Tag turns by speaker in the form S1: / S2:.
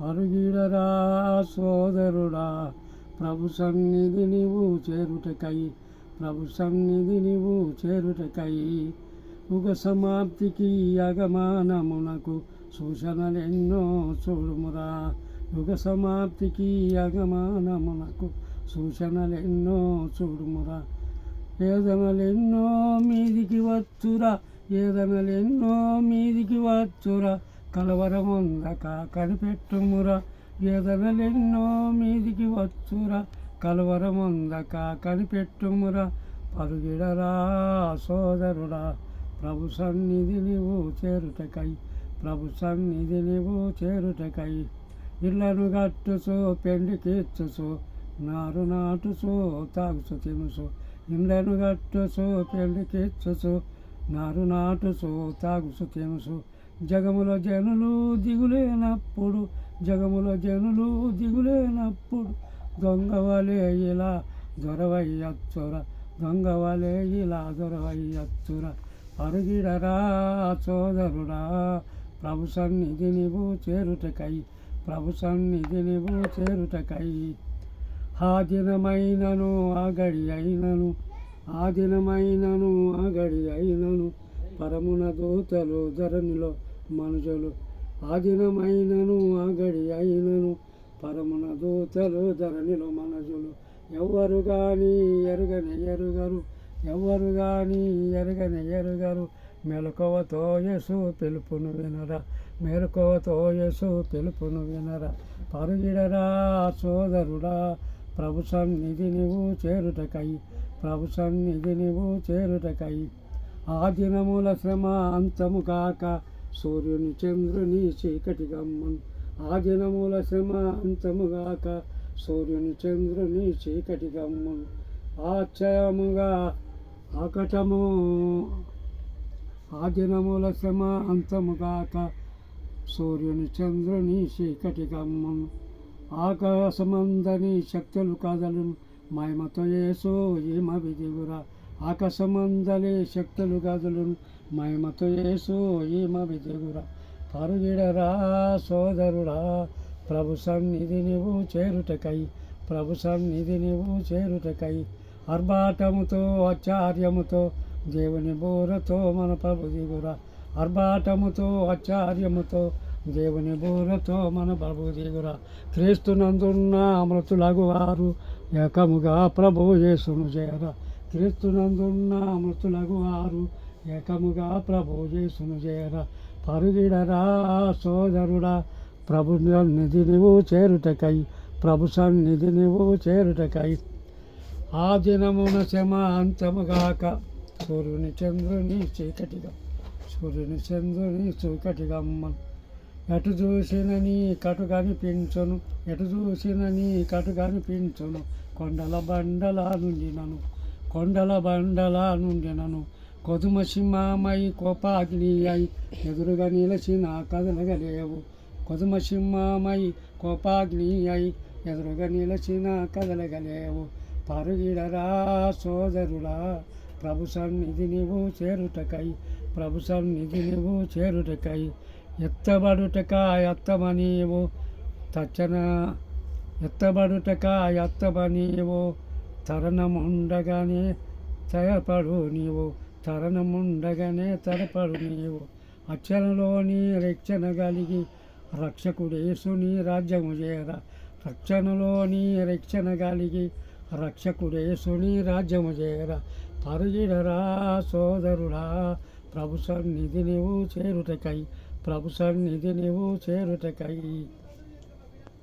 S1: పరుగిడరా సోదరుడా ప్రభు సన్నిధి నీవు చేరుటకై ప్రభు సన్నిధి నీవు చేరుటకై. యుగ సమాప్తికి అగమానమునకు సూచనలెన్నో చూడుమురా. యుగ సమాప్తికి అగమానమునకు సూచనలెన్నో చూడుమురా. వేదనలెన్నో మీదికి వచ్చురా వేదనలెన్నో మీదికి వచ్చురా. కలవరముందక కనిపెట్టుమురా వేదనలెన్నో మీదికి వచ్చురా. కలవరముందక కనిపెట్టుమురా పరుగిడరా సోదరుడా. ప్రభు సన్నిధి నీవు చేరుటకై ప్రభు సన్నిధి నీవు చేరుటకై. ఇళ్ళను గట్టుచు పెండికిచ్చుచు నారు నాటుచు తాగుచు తినుచు. ఇండ్లను గట్టుచు పెళ్ళికిచ్చుచు నారు నాటుసు తాగుచు తినుసు జగముల జనులు దిగులేనప్పుడు జగముల జనులు దిగులేనప్పుడు దొంగవలే ఇలా దొరవయ్యచ్చుర దొంగవలే ఇలా దొరవయ్యచ్చుర అరుగిడరా సోదరుడా ప్రభు సన్నిధి నీవు చేరుటకై ప్రభు సన్నిధి నీవు చేరుటకై. ఆ దినమైనను ఆ గడి అయినను ఆ దినమైనను ఆ గడి అయినను పరమున దూతలు ధరణిలో మనుషులు ఆదినమైనను దినమైనను అయినను పరమున దూతలు ధరణిలో మనుషులు ఎవ్వరు కానీ ఎరుగని ఎరుగరు ఎవ్వరు కానీ ఎరుగని ఎరుగరు. మెలకువతో యసు పిలుపును వినరా మెలకువతో యసు పిలుపును వినరా. పరుగిడరా సోదరుడా ప్రభు సన్నిధి నీవు చేరుటకై ప్రభు సన్నిధి నీవు చేరుటకై. ఆ దినముల శ్రమ అంతము కాక సూర్యుని చంద్రుని చీకటి గమ్మన్. ఆ దినముల శ్రమ అంతముగాక సూర్యుని చంద్రుని చీకటి గమ్మన్. ఆశ్చర్యముగా ఆకటము. ఆ దినముల శ్రమ అంతముగాక సూర్యుని చంద్రుని చీకటి గమ్మన్. ఆకాశమందని శక్తులు కదలును. మహిమతో యేసు ఏమ విధిగురా ఆకాశమందలి శక్తులు కదలును. మహిమతో యేసు ఈమ విధిగురా పరుగిడరా సోదరుడా ప్రభు సన్నిధి నీవు చేరుటకై ప్రభు సన్నిధి నీవు చేరుటకై. అర్భాటముతో ఆచార్యముతో దేవుని బోరతో మన ప్రభు దిగురా. అర్భాటముతో ఆచార్యముతో దేవుని బోరతో మన ప్రభు దిగురా. క్రీస్తునందున్న మృతులగు వారు ఏకముగా ప్రభు యేసును చేరా. క్రీస్తునందున్న మృతులగు వారు ఏకముగా ప్రభు చేసును చేరా. పరుగిడరా సోదరుడా ప్రభు సన్నిధి నువ్వు చేరుటకై ప్రభు సన్నిధి నువ్వు చేరుటకై. ఆ దినమున శమ అంతముగాక సూర్యుని చంద్రుని చీకటిగా సూర్యుని చంద్రుని చీకటిగా ఎటు చూసినని కటు కనిపించును ఎటు చూసినని కటు కనిపించును. కొండల బండల నుండినను కొండల బండల నుండినను కొదుమ సింహమై కోపాగ్ని అయి ఎదురుగా నిలిచిన కదలగలేవు కొదుమ సింహమై కోపాగ్ని అయి ఎదురుగా నిలిచిన కదలగలేవు పరుగిడరా సోదరుడా ప్రభు సన్నిధి నీవు చేరుటకై ప్రభు సన్నిధి నీవు చేరుటకై ఎత్తబడుటక ఎత్తమనీవు తచ్చన ఎత్తబడుటక ఎత్తమనీవు తరణముండగానే తయపడు నీవు. తరణముండగానే తరపడు నీవు అచ్చనలోని రక్షణ కలిగి రక్షకుడేసుని రాజ్యము చేర. రక్షణలోని రక్షణ కలిగి రక్షకుడేసుని రాజ్యము చేర. పరుగిడరా సోదరుడా ప్రభు సన్నిధి నీవు చేరుటకై. ప్రభు సన్నిధి నీవు చేరుటకై.